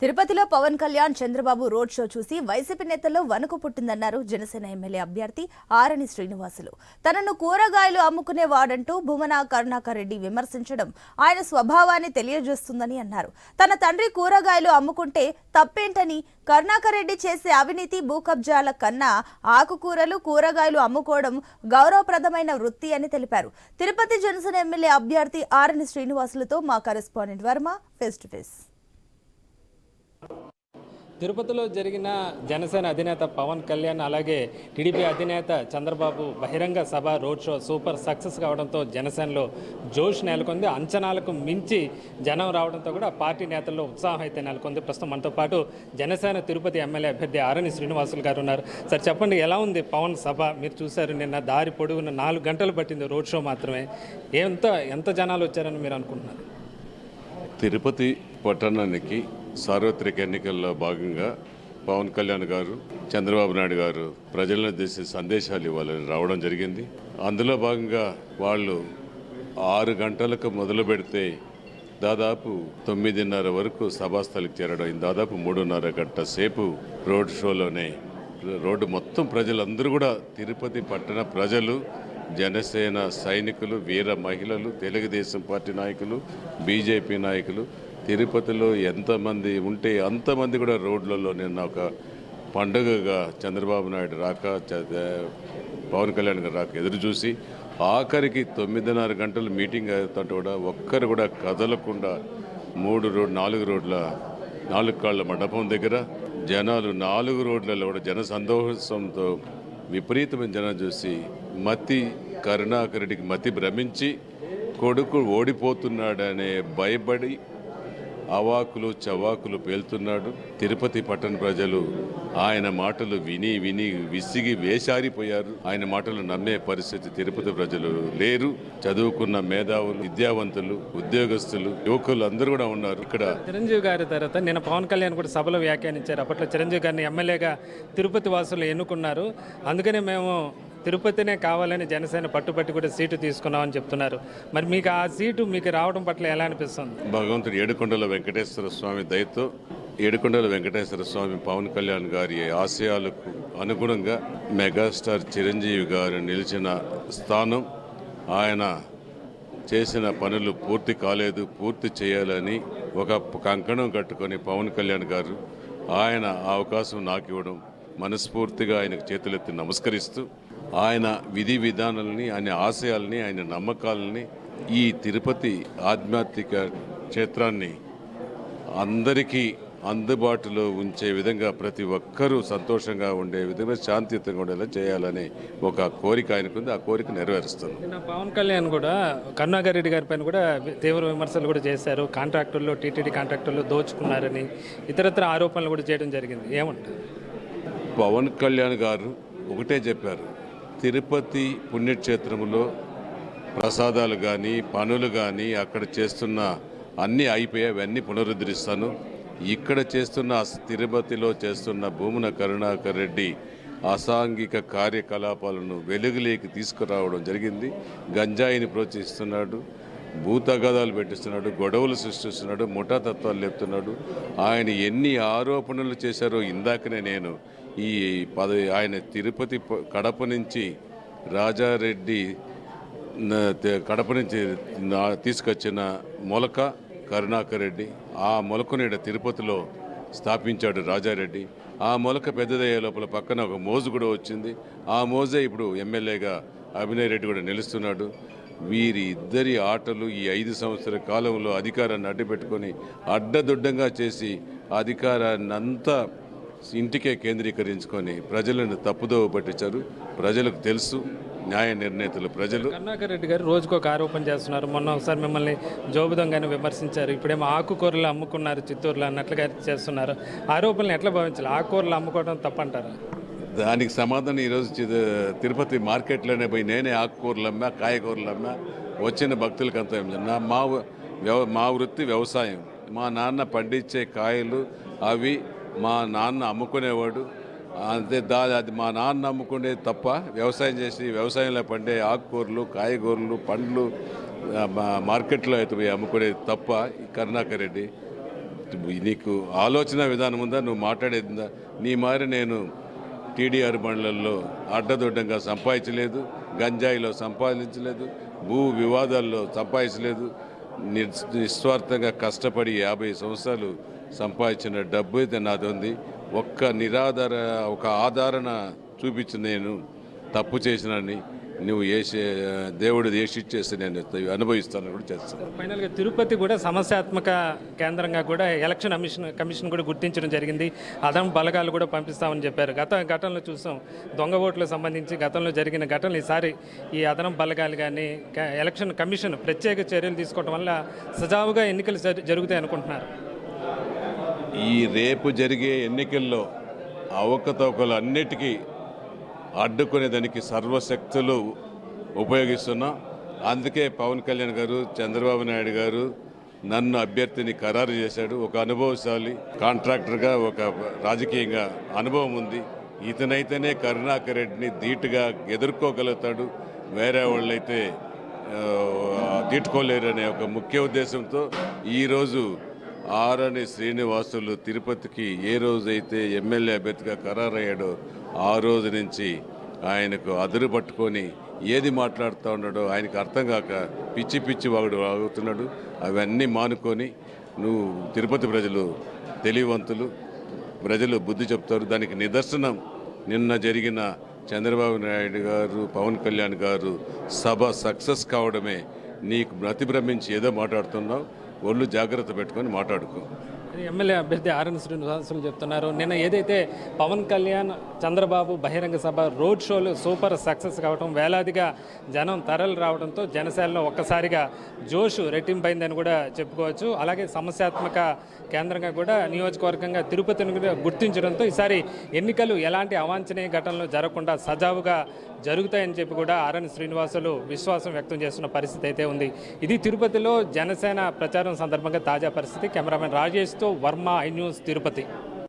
తిరుపతిలో Pawan Kalyan Chandrababu road show చూసి YCP నేతల్లో వణుకు పుట్టిందన్నారు జనసేన ఎమ్మెల్యే అభ్యర్థి ఆరణి శ్రీనివాసులు. తనను కూరగాయలు అమ్ముకునేవాడంటూ భూమన కరుణాకర్ రెడ్డి విమర్శించడం ఆయన స్వభావాన్ని తెలియజేస్తుందని అన్నారు. తన తండ్రి కూరగాయలు అమ్ముకుంటే తప్పేంటని కరుణాకర్ రెడ్డి చేసే అవినీతి భూకబ్జాల కన్నా ఆకుకూరలు కూరగాయలు అమ్ముకోవడం గౌరవప్రదమైన వృత్తి అని తెలిపారు. తిరుపతి జనసేన ఎమ్మెల్యే అభ్యర్థి ఆరణి శ్రీనివాసులతో మా correspondent Varma face to face. తిరుపతిలో జరిగిన జనసేన అధినేత పవన్ కళ్యాణ్ అలాగే టీడీపీ అధినేత చంద్రబాబు బహిరంగ సభ రోడ్ షో సూపర్ సక్సెస్ కావడంతో జనసేనలో జోష్ నెలకొంది. అంచనాలకు మించి జనం రావడంతో కూడా పార్టీ నేతల్లో ఉత్సాహం అయితే నెలకొంది. ప్రస్తుతం మనతో పాటు జనసేన తిరుపతి ఎమ్మెల్యే అభ్యర్థి ఆరణి శ్రీనివాసులు గారు ఉన్నారు. సార్ చెప్పండి ఎలా ఉంది పవన్ సభ? మీరు చూశారు నిన్న దారి పొడవున నాలుగు గంటలు పట్టింది రోడ్ షో మాత్రమే. ఎంత ఎంత జనాలు వచ్చారని మీరు అనుకుంటున్నారు? తిరుపతి పట్టణానికి సార్వత్రిక ఎన్నికల్లో భాగంగా పవన్ కళ్యాణ్ గారు చంద్రబాబు నాయుడు గారు ప్రజలను చేసే సందేశాలు ఇవ్వాలని రావడం జరిగింది. అందులో భాగంగా వాళ్ళు ఆరు గంటలకు మొదలు పెడితే దాదాపు తొమ్మిదిన్నర వరకు సభాస్థలికి చేరడం దాదాపు మూడున్నర గంట సేపు రోడ్ షోలోనే రోడ్డు మొత్తం ప్రజలందరూ కూడా తిరుపతి పట్టణ ప్రజలు జనసేన సైనికులు వీర మహిళలు తెలుగుదేశం పార్టీ నాయకులు బీజేపీ నాయకులు తిరుపతిలో ఎంతమంది ఉంటే అంతమంది కూడా రోడ్లలో నిన్న ఒక పండుగగా చంద్రబాబు నాయుడు రాక చ- పవన్ కళ్యాణ్ గారు రాక ఎదురు చూసి ఆఖరికి తొమ్మిదిన్నర గంటలు మీటింగ్ అవుతుంటే కూడా ఒక్కరు కూడా కదలకుండా మూడు రోడ్ నాలుగు రోడ్ల నాలుగు కాళ్ళ మండపం దగ్గర జనాలు నాలుగు రోడ్లలో కూడా జన సంతోషంతో విపరీతమైన జనం చూసి మతి కరుణాకరుడికి మతి భ్రమించి కొడుకు ఓడిపోతున్నాడనే భయపడి అవాకులు చవాకులు పేలుతున్నాడు. తిరుపతి పట్టణ ప్రజలు ఆయన మాటలు విని విని విసిగి వేశారిపోయారు. ఆయన మాటలు నమ్మే పరిస్థితి తిరుపతి ప్రజలు లేరు. చదువుకున్న మేధావులు విద్యావంతులు ఉద్యోగస్తులు యువకులు అందరూ కూడా ఉన్నారు. ఇక్కడ చిరంజీవి గారి తర్వాత నిన్న పవన్ కళ్యాణ్ కూడా సభలో వ్యాఖ్యానించారు. అప్పట్లో చిరంజీవి గారిని ఎమ్మెల్యేగా తిరుపతి వాసులు ఎన్నుకున్నారు. అందుకనే మేము తిరుపతినే కావాలని జనసేన పట్టుబట్టి కూడా సీటు తీసుకున్నామని చెప్తున్నారు. మరి మీకు ఆ సీటు మీకు రావడం పట్ల ఎలా అనిపిస్తుంది? భగవంతుడు ఏడుకొండల వెంకటేశ్వర స్వామి దయతో ఏడుకొండల వెంకటేశ్వర స్వామి పవన్ కళ్యాణ్ గారి ఆశయాలకు అనుగుణంగా మెగాస్టార్ చిరంజీవి గారు నిలిచిన స్థానం ఆయన చేసిన పనులు పూర్తి కాలేదు పూర్తి చేయాలని ఒక కంకణం కట్టుకొని పవన్ కళ్యాణ్ గారు ఆయన అవకాశం నాకు ఇవ్వడం మనస్ఫూర్తిగా ఆయనకు చేతులెత్తి నమస్కరిస్తూ ఆయన విధి విధానాలని ఆయన ఆశయాల్ని ఆయన నమ్మకాలని ఈ తిరుపతి ఆధ్యాత్మిక క్షేత్రాన్ని అందరికీ అందుబాటులో ఉంచే విధంగా ప్రతి ఒక్కరూ సంతోషంగా ఉండే విధంగా శాంతియుతంగా ఉండేలా చేయాలని ఒక కోరిక ఆయనకుంది. ఆ కోరిక నెరవేరుస్తున్నాం నిన్న పవన్ కళ్యాణ్ కూడా కరుణాకర్ రెడ్డి గారి పైన కూడా తీవ్ర విమర్శలు కూడా చేశారు. కాంట్రాక్టుల్లో టీటీడీ కాంట్రాక్టుల్లో దోచుకున్నారని ఇతరత్ర ఆరోపణలు కూడా చేయడం జరిగింది. ఏమంటారు? పవన్ కళ్యాణ్ గారు ఒకటే చెప్పారు. తిరుపతి పుణ్యక్షేత్రంలో ప్రసాదాలు కానీ పనులు కానీ అక్కడ చేస్తున్న అన్నీ అయిపోయాయి అవన్నీ పునరుద్ధరిస్తాను. ఇక్కడ చేస్తున్న తిరుపతిలో చేస్తున్న భూమున కరుణాకర్ రెడ్డి అసాంఘిక కార్యకలాపాలను వెలుగులోకి తీసుకురావడం జరిగింది. గంజాయిని ప్రోత్సహిస్తున్నాడు భూతగాదాలు పెట్టిస్తున్నాడు గొడవలు సృష్టిస్తున్నాడు ముఠా తత్వాలు లేపుతున్నాడు. ఆయన ఎన్ని ఆరోపణలు చేశారో ఇందాకనే నేను ఈ పదవి ఆయన తిరుపతి కడప నుంచి రాజారెడ్డి కడప నుంచి తీసుకొచ్చిన మొలక కరుణాకర్ రెడ్డి ఆ మొలకను ఇక్కడ తిరుపతిలో స్థాపించాడు రాజారెడ్డి. ఆ మొలక పెద్దదయ్యే లోపల పక్కన ఒక మోజు కూడా వచ్చింది. ఆ మోజే ఇప్పుడు ఎమ్మెల్యేగా అభినయ్ రెడ్డి కూడా నిలుస్తున్నాడు. వీరి ఇద్దరి ఆటలు ఈ ఐదు సంవత్సరాల కాలంలో అధికారాన్ని అడ్డుపెట్టుకొని అడ్డదొడ్డంగా చేసి అధికారాన్ని అంతా ఇంటికే కేంద్రీకరించుకొని ప్రజలను తప్పుదోవ పట్టించారు. ప్రజలకు తెలుసు న్యాయ నిర్ణేతలు ప్రజలు. కరుణాకర్ రెడ్డి గారు రోజుకు ఒక ఆరోపణ చేస్తున్నారు. మొన్న ఒకసారి మిమ్మల్ని జోబుదొంగని విమర్శించారు. ఇప్పుడేమో ఆకుకూరలు అమ్ముకున్నారు చిత్తూరులో అన్నట్లుగా చేస్తున్నారు. ఆరోపణలు ఎట్లా భావించాలి? ఆకుకూరలు అమ్ముకోవడం తప్పంటారా? దానికి సమాధానం ఈరోజు తిరుపతి మార్కెట్లోనే పోయి నేనే ఆకుకూరలు అమ్మా కాయగూరలు అమ్మా వచ్చిన భక్తులకు అంత. నా మా మా వృత్తి వ్యవసాయం. మా నాన్న పండించే కాయలు అవి మా నాన్న అమ్ముకునేవాడు. అంతే దా అది మా నాన్న అమ్ముకునేది తప్ప వ్యవసాయం చేసి వ్యవసాయంలో పండే ఆకుకూరలు కాయగూరలు పండ్లు మా మార్కెట్లో అయితే పోయి అమ్ముకునేది తప్ప కరుణాకర్ రెడ్డి నీకు ఆలోచన విధానం ఉందా? నువ్వు మాట్లాడేది ఉందా? నీ మారి నేను టీడీఆర్ బండ్లలో అడ్డదొడ్డంగా సంపాదించలేదు గంజాయిలో సంపాదించలేదు భూ వివాదాల్లో సంపాదించలేదు నిస్- నిస్వార్థంగా కష్టపడి యాభై సంవత్సరాలు సంపాదించిన డబ్బు అయితే నాది ఉంది. ఒక్క నిరాధార ఒక ఆధారణ చూపించి నేను. తప్పు చేసినని నువ్వు వేసే దేవుడు ఏషిచ్చేసి నేను అనుభవిస్తాను కూడా చేస్తాను. ఫైనల్గా తిరుపతి కూడా సమస్యాత్మక కేంద్రంగా కూడా ఎలక్షన్ కమిషన్ కమిషన్ కూడా గుర్తించడం జరిగింది. అదం బలగాలు కూడా పంపిస్తామని చెప్పారు. గత ఘటనలో చూసాం. దొంగ ఓట్లకు సంబంధించి గతంలో జరిగిన ఘటనలు ఈసారి ఈ అదనం బలగాలు కానీ క- ఎలక్షన్ కమిషన్ ప్రత్యేక చర్యలు తీసుకోవడం వల్ల సజావుగా ఎన్నికలు జరుగుతాయి అనుకుంటున్నారు. ఈ రేపు జరిగే ఎన్నికల్లో అవకతవకలు అన్నిటికీ అడ్డుకునేదానికి సర్వశక్తులు ఉపయోగిస్తున్నాం. అందుకే పవన్ కళ్యాణ్ గారు చంద్రబాబు నాయుడు గారు నన్ను అభ్యర్థిని ఖరారు చేశాడు. ఒక అనుభవశాలి కాంట్రాక్టర్గా ఒక రాజకీయంగా అనుభవం ఉంది. ఇతనైతేనే కరుణాకర్ రెడ్డిని ధీటుగా ఎదుర్కోగలుగుతాడు. వేరే వాళ్ళైతే తీట్టుకోలేరు అనే ఒక ముఖ్య ఉద్దేశంతో ఈరోజు ఆరని శ్రీనివాసులు తిరుపతికి ఏ రోజైతే ఎమ్మెల్యే అభ్యర్థిగా ఖరారయ్యాడో ఆ రోజు నుంచి ఆయనకు అదురు పట్టుకొని ఏది మాట్లాడుతూ ఉన్నాడో ఆయనకు అర్థం కాక పిచ్చి పిచ్చి వాగుడు ఆగుతున్నాడు అవన్నీ మానుకొని నువ్వు తిరుపతి ప్రజలు తెలివివంతులు ప్రజలు బుద్ధి చెప్తారు. దానికి నిదర్శనం నిన్న జరిగిన చంద్రబాబు నాయుడు గారు పవన్ కళ్యాణ్ గారు సభ సక్సెస్ కావడమే నీకు ప్రతిభ్రమించి ఏదో మాట్లాడుతున్నావు. ఒళ్ళు జాగ్రత్త పెట్టుకొని మాట్లాడుకో. ఎమ్మెల్యే అభ్యర్థి ఆర్ఎన్ శ్రీనివాసులు చెప్తున్నారు. నిన్న ఏదైతే పవన్ కళ్యాణ్ చంద్రబాబు బహిరంగ సభ రోడ్ షోలు సూపర్ సక్సెస్ కావడం వేలాదిగా జనం తరలి రావడంతో జనసేనలో ఒక్కసారిగా జోష్ రెట్టింపైందని కూడా చెప్పుకోవచ్చు. అలాగే సమస్యాత్మక కేంద్రంగా కూడా నియోజకవర్గంగా తిరుపతిని కూడా గుర్తించడంతో ఈసారి ఎన్నికలు ఎలాంటి అవాంఛనీయ ఘటనలు జరగకుండా సజావుగా జరుగుతాయని చెప్పి కూడా ఆర్ఎన్ శ్రీనివాసులు విశ్వాసం వ్యక్తం చేస్తున్న పరిస్థితి అయితే ఉంది. ఇది తిరుపతిలో జనసేన ప్రచారం సందర్భంగా తాజా పరిస్థితి. కెమెరామెన్ రాజేష్ తో వర్మ ఐ న్యూస్ తిరుపతి.